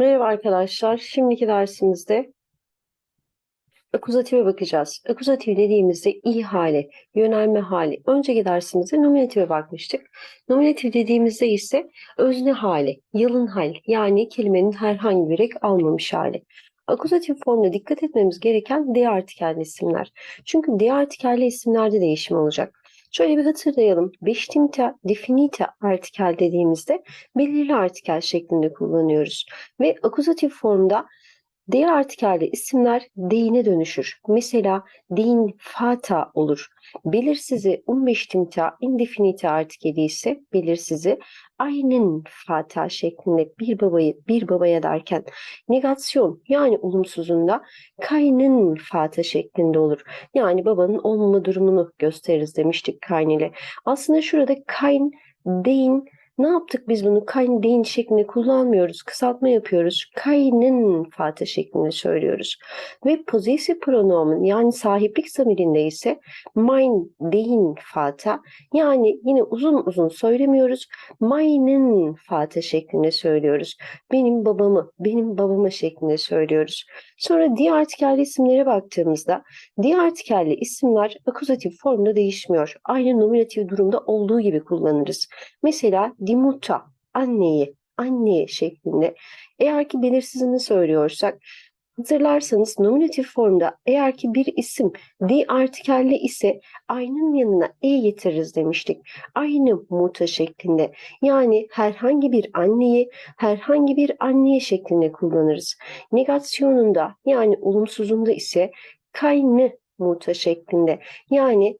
Merhaba arkadaşlar. Şimdiki dersimizde akuzatife bakacağız. Akuzatif dediğimizde i hali, yönelme hali. Önceki dersimizde nominative bakmıştık. Nominatif dediğimizde ise özne hali, yalın hal yani kelimenin herhangi bir ek almamış hali. Akuzatif formda dikkat etmemiz gereken D artikelli isimler. Çünkü D artikelli isimlerde değişim olacak. Şöyle bir hatırlayalım. Beştimte, definite artikel dediğimizde belirli artikel şeklinde kullanıyoruz. Ve akuzatif formda D artikelli isimler deyine dönüşür. Mesela deyin fata olur. Belirsizi unbestimmte indefinite artikeli ise belirsizi aynen fata şeklinde bir babayı bir babaya derken negasyon yani olumsuzunda kaynen fata şeklinde olur. Yani babanın olmama durumunu gösteririz demiştik kayn ile. Aslında şurada kayn, deyin, ne yaptık biz bunu kayn deyin şeklinde kullanmıyoruz. Kısaltma yapıyoruz. Kaynen fata şeklinde söylüyoruz. Ve possessive pronomen yani sahiplik zamirinde ise mein deyin fata yani yine uzun uzun söylemiyoruz. Meinen fata şeklinde söylüyoruz. Benim babamı, benim babamı şeklinde söylüyoruz. Sonra diğer artikelli isimlere baktığımızda diğer artikelli isimler akuzatif formda değişmiyor. Aynı nominatif durumda olduğu gibi kullanırız. Mesela dimuta, anneyi, anneye şeklinde. Eğer ki belirsizini söylüyorsak Hatırlarsanız nominatif formda eğer ki bir isim di artikelli ise aynın yanına e getiririz demiştik. Aynı muta şeklinde yani herhangi bir anneyi herhangi bir anneye şeklinde kullanırız. Negasyonunda yani olumsuzunda ise kaynı muta şeklinde yani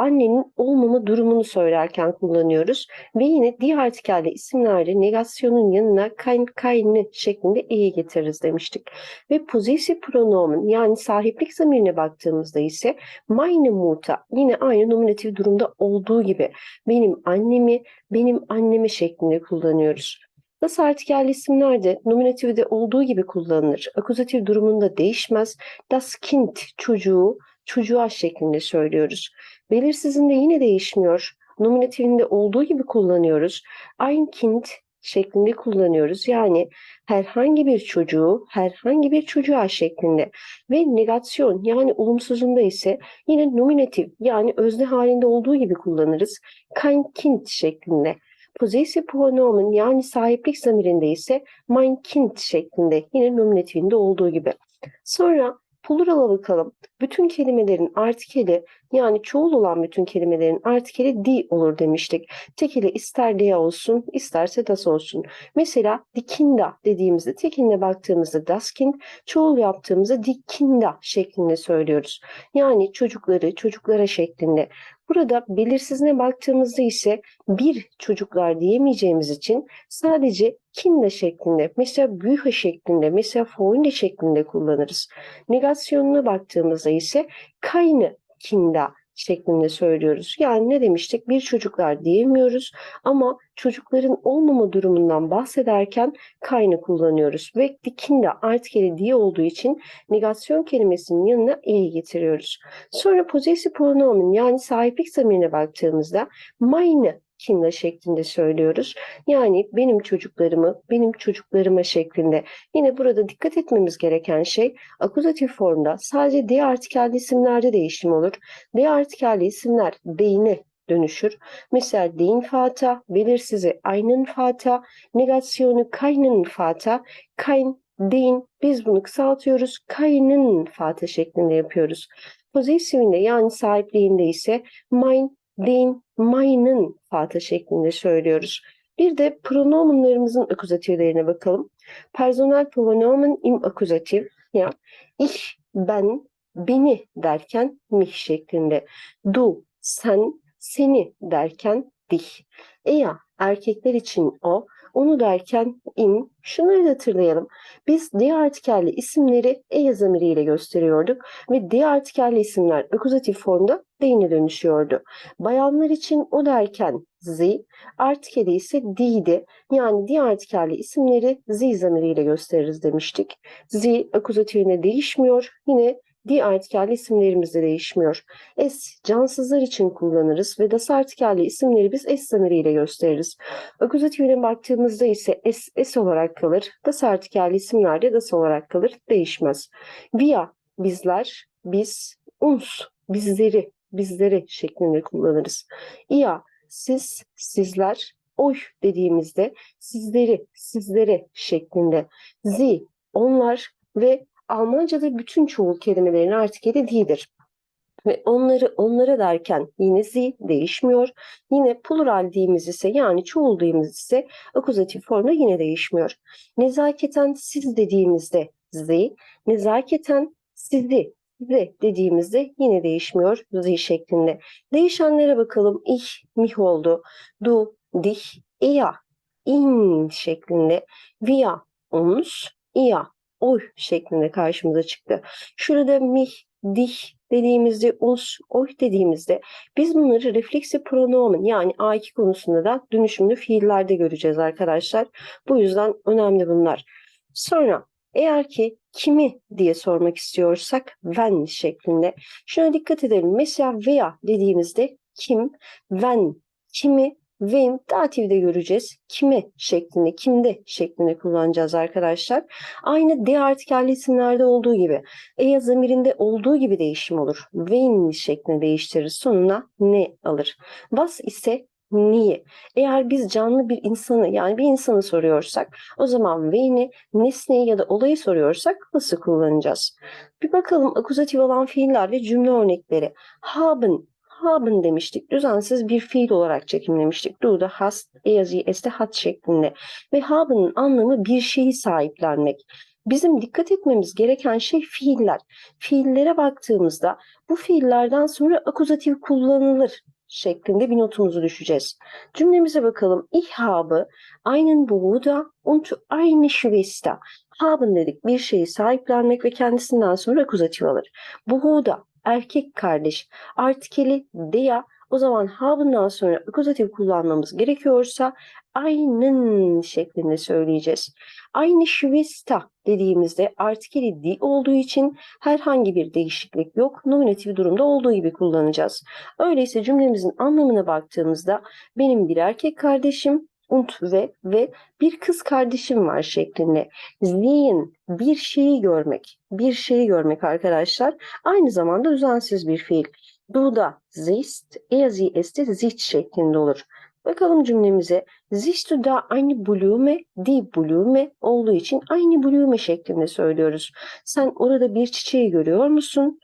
annenin olmama durumunu söylerken kullanıyoruz. Ve yine diğer artikelde isimlerde negasyonun yanına kayn, kaynı şeklinde e'ye getiririz demiştik. Ve possessive pronomen yani sahiplik zamirine baktığımızda ise meine Mutter yine aynı nominatif durumda olduğu gibi benim annemi, benim annemi şeklinde kullanıyoruz. Nasıl artikelli isimler de nominatifde olduğu gibi kullanılır. Akuzatif durumunda değişmez. Das Kind çocuğu, çocuğa şeklinde söylüyoruz. Belirsizinde yine değişmiyor. Nominatifinde olduğu gibi kullanıyoruz. Ein Kind şeklinde kullanıyoruz. Yani herhangi bir çocuğu, herhangi bir çocuğa şeklinde. Ve negasyon yani olumsuzunda ise yine nominatif yani özne halinde olduğu gibi kullanırız. Kein Kind şeklinde. Possessive pronomen yani sahiplik zamirinde ise mein Kind şeklinde yine nominatifinde olduğu gibi. Sonra plural'a bakalım. Bütün kelimelerin artikeli yani çoğul olan bütün kelimelerin artikeli di olur demiştik. Tekili ister dia olsun isterse das olsun. Mesela dikinda dediğimizde tekinde baktığımızda das kind, çoğul yaptığımızda dikinda şeklinde söylüyoruz. Yani çocukları çocuklara şeklinde. Burada belirsizine baktığımızda ise bir çocuklar diyemeyeceğimiz için sadece kinda şeklinde, mesela büyühe şeklinde, mesela foinde şeklinde kullanırız. Negasyonuna baktığımızda ise kayını kinda şeklinde söylüyoruz. Yani ne demiştik? Bir çocuklar diyemiyoruz ama çocukların olmama durumundan bahsederken kayını kullanıyoruz. Ve dikinde artikeli diye olduğu için negasyon kelimesinin yanına e'yi getiriyoruz. Sonra possessive pronomen yani sahiplik zamirine baktığımızda meine Kinder şeklinde söylüyoruz. Yani benim çocuklarımı, benim çocuklarıma şeklinde. Yine burada dikkat etmemiz gereken şey akuzatif formda sadece D artikelli isimlerde değişim olur. D artikelli isimler beyne dönüşür. Mesela deyin fata, belirsizi aynen fata, negasyonu kaynen fata, kayn, deyin biz bunu kısaltıyoruz. Kaynen fata şeklinde yapıyoruz. Pozisyonunda yani sahipliğinde ise mein, den, meinen fata şeklinde söylüyoruz. Bir de pronomenlarımızın akuzatiflerine bakalım. Personel pronomen im akuzatif ya ich, ben, beni derken mich şeklinde. Du, sen, seni derken dich. Eya erkekler için o, onu derken in. Şunları da hatırlayalım. Biz D artikelli isimleri e zamiriyle gösteriyorduk ve D artikelli isimler akuzatif formda deyine dönüşüyordu. Bayanlar için o derken z, artikeli ise d'di. Yani D artikelli isimleri z zamiriyle gösteririz demiştik. Z akuzatifine değişmiyor. Yine di artikelli isimlerimiz de değişmiyor. Es cansızlar için kullanırız ve das artikelli isimleri biz es zamiriyle gösteririz. Akuzatifine baktığımızda ise es es olarak kalır. Das artikelli isimler de das olarak kalır. Değişmez. Wir bizler, biz, uns bizleri, bizleri şeklinde kullanırız. Ia siz, sizler, oy dediğimizde sizleri, sizlere şeklinde. Sie onlar ve Almanca'da bütün çoğul kelimelerin artikeli değildir. Ve onları onlara derken yine zi değişmiyor. Yine plural diğimiz ise yani çoğul diğimiz ise akuzatif formda yine değişmiyor. Nezaketen siz dediğimizde zi, nezaketen sizi size dediğimizde yine değişmiyor zi şeklinde. Değişenlere bakalım. Ich, mich oldu. Du, dich, ihr, in şeklinde. Wir, uns, ihr, oy şeklinde karşımıza çıktı. Şurada mich, dich dediğimizde, uns, oy dediğimizde biz bunları refleksi pronomen yani A2 konusunda da dönüşümlü fiillerde göreceğiz arkadaşlar. Bu yüzden önemli bunlar. Sonra eğer ki kimi diye sormak istiyorsak when şeklinde. Şuna dikkat edelim. Mesela veya dediğimizde kim, when, kimi, wem datifde göreceğiz. Kime şeklinde, kimde şeklinde kullanacağız arkadaşlar. Aynı de artikelli isimlerde olduğu gibi. Eya zamirinde olduğu gibi değişim olur. When şeklinde değiştiririz. Sonuna ne alır. Was ise niye? Eğer biz canlı bir insanı yani bir insanı soruyorsak o zaman when'i, nesneyi ya da olayı soruyorsak nasıl kullanacağız? Bir bakalım akuzatif olan fiiller ve cümle örnekleri. Haben, haben demiştik. Düzensiz bir fiil olarak çekimlemiştik. Du da hast, er, sie, es de hat şeklinde. Ve haben'ın anlamı bir şeyi sahiplenmek. Bizim dikkat etmemiz gereken şey fiiller. Fiillere baktığımızda bu fiillerden sonra akuzatif kullanılır şeklinde bir notumuzu düşeceğiz. Cümlemize bakalım. Ich habe einen Bruder und eine Schwester. Haben dedik bir şeyi sahiplenmek ve kendisinden sonra akuzatif alır. Bruder erkek kardeş. Artikeli der o zaman haben'dan sonra akuzatif kullanmamız gerekiyorsa aynen şeklinde söyleyeceğiz. Aynı Schwester dediğimizde artikeli di olduğu için herhangi bir değişiklik yok. Nominatif durumda olduğu gibi kullanacağız. Öyleyse cümlemizin anlamına baktığımızda benim bir erkek kardeşim und ve ve bir kız kardeşim var şeklinde. Sehen bir şeyi görmek. Bir şeyi görmek arkadaşlar. Aynı zamanda düzensiz bir fiil. Du da siehst, er sie sieht şeklinde olur. Bakalım cümlemize. Siehst du da eine Blume, die Blume olduğu için aynı Blume şeklinde söylüyoruz. Sen orada bir çiçeği görüyor musun?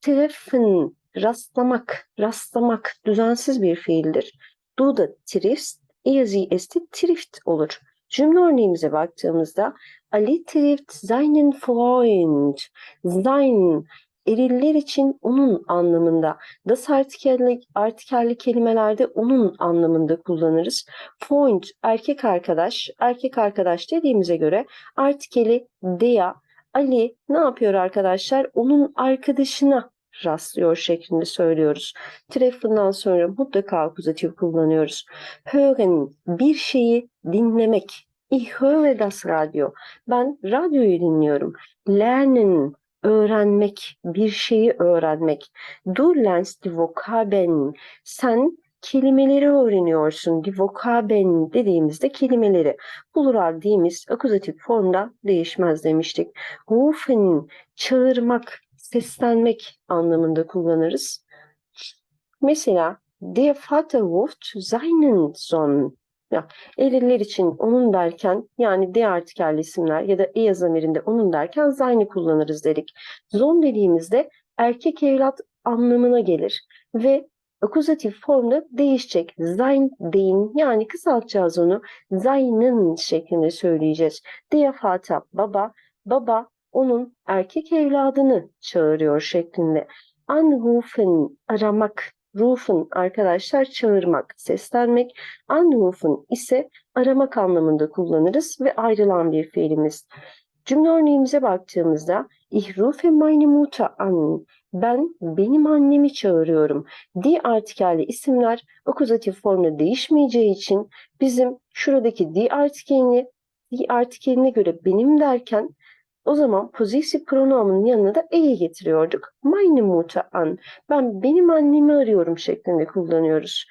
Treffen, rastlamak, rastlamak düzensiz bir fiildir. Du da triffst, er sie es de trifft olur. Cümle örneğimize baktığımızda Ali trifft seinen Freund. Sein eriller için onun anlamında. Das artikelli, artikelli kelimelerde onun anlamında kullanırız. Freund erkek arkadaş. Erkek arkadaş dediğimize göre artikeli dea. Ali ne yapıyor arkadaşlar? Onun arkadaşına rastlıyor şeklinde söylüyoruz. Treffen'dan sonra mutlaka akuzatif kullanıyoruz. Hören bir şeyi dinlemek. Ich höre das Radio. Ben radyoyu dinliyorum. Lernen öğrenmek, bir şeyi öğrenmek. Du lernst die Vokabeln. Sen kelimeleri öğreniyorsun. Die Vokabeln dediğimizde kelimeleri. Plural dediğimiz akuzatif formda değişmez demiştik. Rufen, çağırmak, seslenmek anlamında kullanırız. Mesela der Vater ruft seinen Sohn. Ya, eriller için onun derken yani de artikelli isimler ya da e zamirinde onun derken seine kullanırız dedik. Zon dediğimizde erkek evlat anlamına gelir ve akuzatif formda değişecek. Sein, den yani kısaltacağız onu. Seinen şeklinde söyleyeceğiz. Der Vater baba, baba onun erkek evladını çağırıyor şeklinde. Anrufen aramak Rufen arkadaşlar çağırmak, seslenmek. Anrufen ise aramak anlamında kullanırız ve ayrılan bir fiilimiz. Cümle örneğimize baktığımızda Ich rufe meine Mutter an. Ben benim annemi çağırıyorum. Di artikelli isimler akuzatif formda değişmeyeceği için bizim şuradaki di artikelini di artikeline göre benim derken O zaman possessive pronoun'un yanına da e'yi getiriyorduk. Meine Mutter an. Ben benim annemi arıyorum şeklinde kullanıyoruz.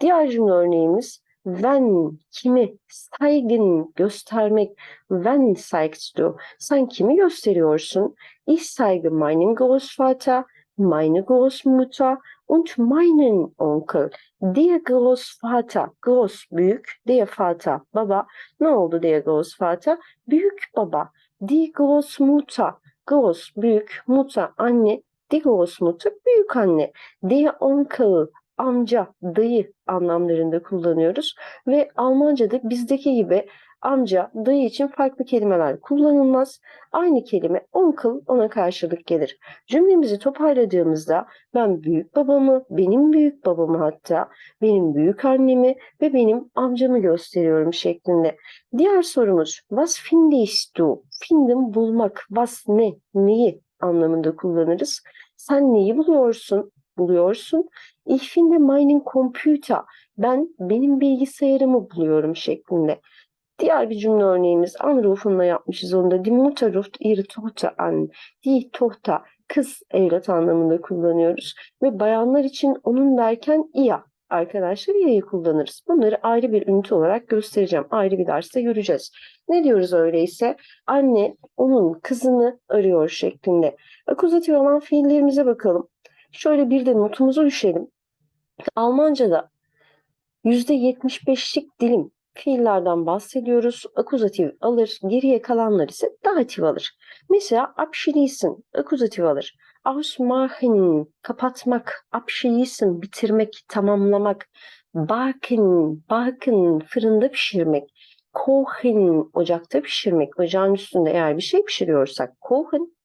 Diğer cümle örneğimiz wenn kimi zeigen göstermek wenn zeigst du sen kimi gösteriyorsun ich zeige meinen Großvater meine Großmutter und meinen Onkel der Großvater groß büyük der Vater baba ne oldu der Großvater büyük baba die Großmutter groß büyük Mutter anne. Die Großmutter büyük anne. Der Onkel amca, dayı anlamlarında kullanıyoruz. Ve Almanca'da bizdeki gibi amca, dayı için farklı kelimeler kullanılmaz. Aynı kelime onkel ona karşılık gelir. Cümlemizi toparladığımızda ben büyük babamı, benim büyük babamı hatta, benim büyük annemi ve benim amcamı gösteriyorum şeklinde. Diğer sorumuz was findest du? Finden bulmak, was ne, neyi anlamında kullanırız. Sen neyi buluyorsun? Buluyorsun. Ich finde meinen Computer. Ben benim bilgisayarımı buluyorum şeklinde. Diğer bir cümle örneğimiz Anruf'unla yapmışız onu da. Die Mutter ruft ihre an. Die Tochter kız evlat anlamında kullanıyoruz. Ve bayanlar için onun derken ia arkadaşlar i'yi kullanırız. Bunları ayrı bir ünite olarak göstereceğim. Ayrı bir derste göreceğiz. Ne diyoruz öyleyse? Anne onun kızını arıyor şeklinde. Akuzatif olan fiillerimize bakalım. Şöyle bir de notumuzu düşelim. Almanca'da %75'lik dilim fiillerden bahsediyoruz. Akuzatif alır, geriye kalanlar ise datif alır. Mesela abschließen akuzatif alır. Ausmachen kapatmak, abschließen bitirmek, tamamlamak. Baken, baken fırında pişirmek. Kochen ocakta pişirmek. Ocağın üstünde eğer bir şey pişiriyorsak kochen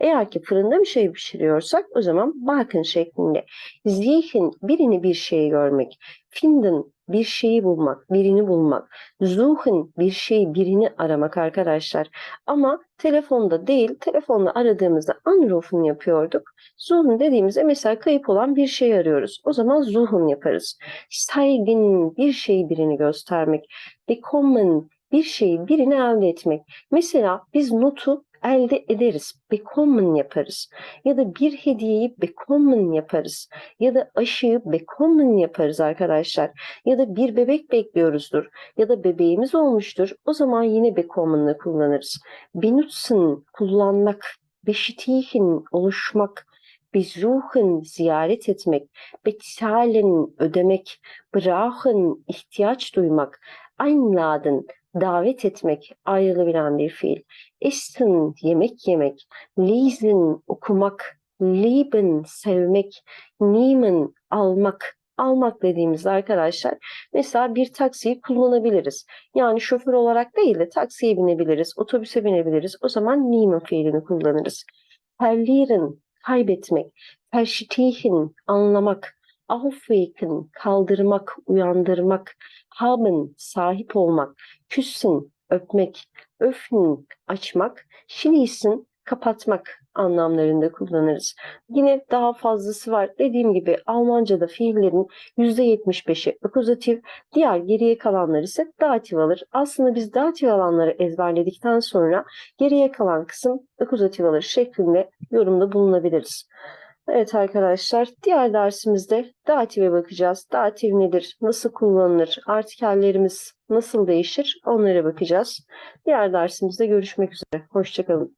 eğer ki fırında bir şey pişiriyorsak o zaman bakın şeklinde. Zihin birini bir şeyi görmek. Finden bir şeyi bulmak, birini bulmak. Suchen bir şeyi, birini aramak arkadaşlar. Ama telefonda değil, telefonla aradığımızda anrufen yapıyorduk. Suchen dediğimizde mesela kayıp olan bir şey arıyoruz. O zaman suchen yaparız. Saygın bir şeyi birini göstermek. Bekommen bir şeyi birini elde etmek. Mesela biz notu elde ederiz. Bekommen yaparız. Ya da bir hediyeyi bekommen yaparız. Ya da aşıyı bekommen yaparız arkadaşlar. Ya da bir bebek bekliyoruzdur. Ya da bebeğimiz olmuştur. O zaman yine bekommen'ı kullanırız. Benutzen kullanmak. Beşitihin oluşmak. Besuchen ziyaret etmek. Bezahlen ödemek. Brauchen ihtiyaç duymak. Einladen davet etmek ayrılabilen bir fiil. Essen yemek yemek, lesen okumak, lieben sevmek, nehmen almak. Almak dediğimizde arkadaşlar mesela bir taksiyi kullanabiliriz. Yani şoför olarak değil de taksiye binebiliriz, otobüse binebiliriz. O zaman nehmen fiilini kullanırız. Verlieren kaybetmek, verstehen anlamak, aufwecken kaldırmak, uyandırmak, haben sahip olmak, küssen öpmek, öffnen açmak, schließen kapatmak anlamlarında kullanırız. Yine daha fazlası var. Dediğim gibi Almanca'da fiillerin %75'i akuzatif, diğer geriye kalanlar ise datif alır. Aslında biz datif alanları ezberledikten sonra geriye kalan kısım akuzatif alır şeklinde yorumda bulunabiliriz. Evet arkadaşlar, diğer dersimizde dative bakacağız. Datif nedir, nasıl kullanılır, artikellerimiz nasıl değişir onlara bakacağız. Diğer dersimizde görüşmek üzere. Hoşçakalın.